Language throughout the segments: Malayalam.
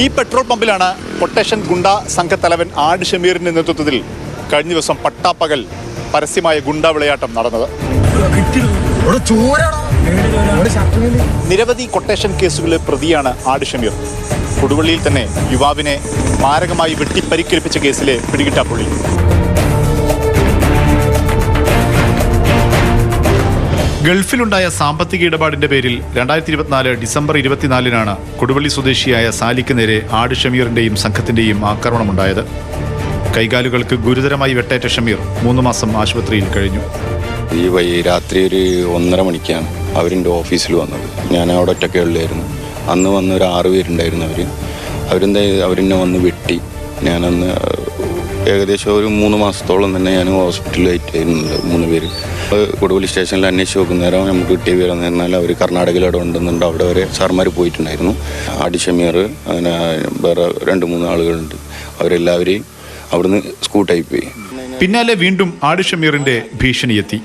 ഈ പെട്രോൾ പമ്പിലാണ് കൊട്ടേഷൻ ഗുണ്ട സംഘത്തലവൻ ആട് ഷമീറിന്റെ നേതൃത്വത്തിൽ കഴിഞ്ഞ ദിവസം പട്ടാപ്പകൽ പരസ്യമായ ഗുണ്ട വിളയാട്ടം നടന്നത്. നിരവധി കൊട്ടേഷൻ കേസുകളിലെ പ്രതിയാണ് ആട് ഷമീർ. കൊടുവള്ളിയിൽ തന്നെ യുവാവിനെ മാരകമായി വെട്ടിപ്പരിക്കേൽപ്പിച്ച കേസിലെ പിടികിട്ടാപ്പുള്ളി. ഗൾഫിലുണ്ടായ സാമ്പത്തിക ഇടപാടിന്റെ പേരിൽ രണ്ടായിരത്തി ഇരുപത്തിനാല് ഡിസംബർ ഇരുപത്തിനാലിനാണ് കൊടുവള്ളി സ്വദേശിയായ സാലിക്ക് നേരെ ആട് ഷമീറിന്റെയും സംഘത്തിന്റെയും ആക്രമണമുണ്ടായത്. കൈകാലുകൾക്ക് ഗുരുതരമായി വെട്ടേറ്റ ഷമീർ മൂന്ന് മാസം ആശുപത്രിയിൽ കഴിഞ്ഞു. ഈ വൈ രാത്രി ഒരു ഒന്നര മണിക്കാണ് അവരെന്റെ ഓഫീസിൽ വന്നത്. ഞാൻ അവിടെ ഒറ്റയ്ക്ക് ഉള്ളായിരുന്നു. അന്ന് വന്ന ഒരു ആറ് പേരുണ്ടായിരുന്നു അവർ അവരെന്താ അവരെന്നെ വന്ന് വെട്ടി. ഞാനന്ന് ഏകദേശം ഒരു മൂന്ന് മാസത്തോളം തന്നെ ഞാൻ ഹോസ്പിറ്റലിലായിട്ടായിരുന്നുണ്ട് മൂന്ന് പേര്. കൊടുവലി സ്റ്റേഷനിൽ അന്വേഷിച്ച് നോക്കുന്നേരം നമുക്ക് കിട്ടിയ പേര് എന്ന് പറഞ്ഞാൽ അവർ കർണാടകയിലവിടെ ഉണ്ടെന്നുണ്ട് അവിടെ വരെ സാർമാർ പോയിട്ടുണ്ടായിരുന്നു. ആടിഷമീർ അങ്ങനെ വേറെ രണ്ട് മൂന്ന് ആളുകളുണ്ട്. അവരെല്ലാവരെയും അവിടുന്ന് സ്കൂട്ടായി പോയി. പിന്നാലെ വീണ്ടും ആടിഷമീറിന്റെ ഭീഷണിയെത്തി.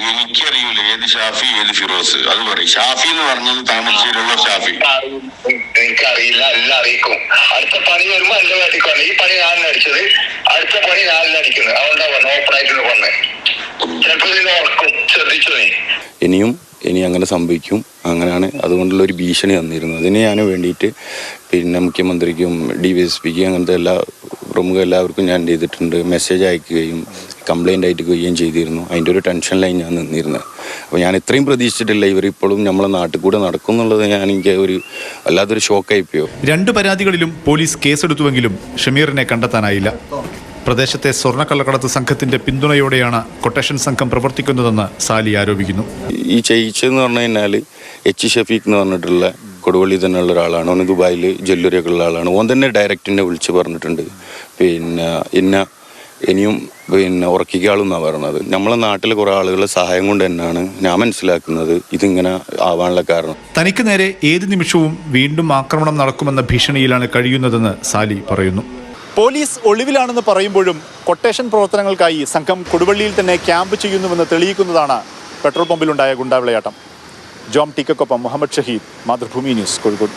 എനിക്കറിയൂല. ഏത് ഷാഫി ഏത് ഫിറോസ്? അത് പറയും. ഷാഫി എന്ന് പറഞ്ഞത് താമരശ്ശേരിയുള്ള ഷാഫി. എനിക്കറിയില്ല. എല്ലാം അറിയിക്കും. അടുത്ത പണി വരുമ്പോ എന്റെ വേട്ടിക്കാണ് ഈ പണി ഞാൻ അടിച്ചത്? അടുത്ത പണി ഞാൻ അടിക്കുന്നത്? അതുകൊണ്ടാ പറഞ്ഞു ഓപ്പൺ ആയിട്ട് പറഞ്ഞത് ചിലപ്പോ ശ്രദ്ധിച്ചു നീ? ഇനിയും ഇനി അങ്ങനെ സംഭവിക്കും. അങ്ങനെയാണ്. അതുകൊണ്ടുള്ള ഒരു ഭീഷണി തന്നിരുന്നത് അതിന് ഞാൻ വേണ്ടിയിട്ട് പിന്നെ മുഖ്യമന്ത്രിക്കും ഡി വൈ എസ് പിക്കും അങ്ങനത്തെ എല്ലാ പ്രമുഖ എല്ലാവർക്കും ഞാൻ ചെയ്തിട്ടുണ്ട്. മെസ്സേജ് അയക്കുകയും കംപ്ലൈന്റ് അയക്കുകയും ചെയ്തിരുന്നു. അതിന്റെ ഒരു ടെൻഷനിലായി ഞാൻ നിന്നിരുന്നത്. അപ്പോൾ ഞാൻ ഇത്രയും പ്രതീക്ഷിച്ചിട്ടില്ല ഇവരിപ്പോഴും നമ്മളെ നാട്ടിൽ കൂടെ നടക്കും എന്നുള്ളത് ഞാൻ എനിക്ക് ഒരു വല്ലാത്തൊരു ഷോക്കായിപ്പോയോ രണ്ട് പരാതികളിലും പോലീസ് കേസെടുത്തുവെങ്കിലും ഷമീറിനെ കണ്ടെത്താനായില്ല. പ്രദേശത്തെ സ്വർണക്കള്ളക്കടത്ത് സംഘത്തിന്റെ പിന്തുണയോടെയാണ് കൊട്ടേഷൻ സംഘം പ്രവർത്തിക്കുന്നതെന്ന് സാലി ആരോപിക്കുന്നു. ഈ ചെയ്യിച്ചെന്ന് പറഞ്ഞു കഴിഞ്ഞാൽ എച്ച് ഷഫീഖ് എന്ന് പറഞ്ഞിട്ടുള്ള കൊടുവള്ളി തന്നെയുള്ള ഒരാളാണ്. ഓന് ദുബായിൽ ജ്വല്ലറിയൊക്കെ ഉള്ള ആളാണ്. ഓൻ തന്നെ ഡയറക്റ്റ് എന്നെ വിളിച്ച് പറഞ്ഞിട്ടുണ്ട്. പിന്നെ ഇന്ന ഇനിയും പിന്നെ ഉറക്കിക്കാളെന്നാണ് പറയുന്നത് നമ്മളെ നാട്ടിലെ കുറേ ആളുകളുടെ സഹായം കൊണ്ട് തന്നെയാണ് ഞാൻ മനസ്സിലാക്കുന്നത് ഇതിങ്ങനെ ആവാനുള്ള കാരണം. തനിക്ക് നേരെ ഏത് നിമിഷവും വീണ്ടും ആക്രമണം നടക്കുമെന്ന ഭീഷണിയിലാണ് കഴിയുന്നതെന്ന് സാലി പറയുന്നു. പോലീസ് ഒളിവിലാണെന്ന് പറയുമ്പോഴും കൊട്ടേഷൻ പ്രവർത്തനങ്ങൾക്കായി സംഘം കൊടുവള്ളിയിൽ തന്നെ ക്യാമ്പ് ചെയ്യുന്നുവെന്ന് തെളിയിക്കുന്നതാണ് പെട്രോൾ പമ്പിലുണ്ടായ ഗുണ്ടാവിളയാട്ടം. ജോം ടിക്കൊപ്പം മുഹമ്മദ് ഷഹീദ് മാതൃഭൂമി ന്യൂസ് കോഴിക്കോട്.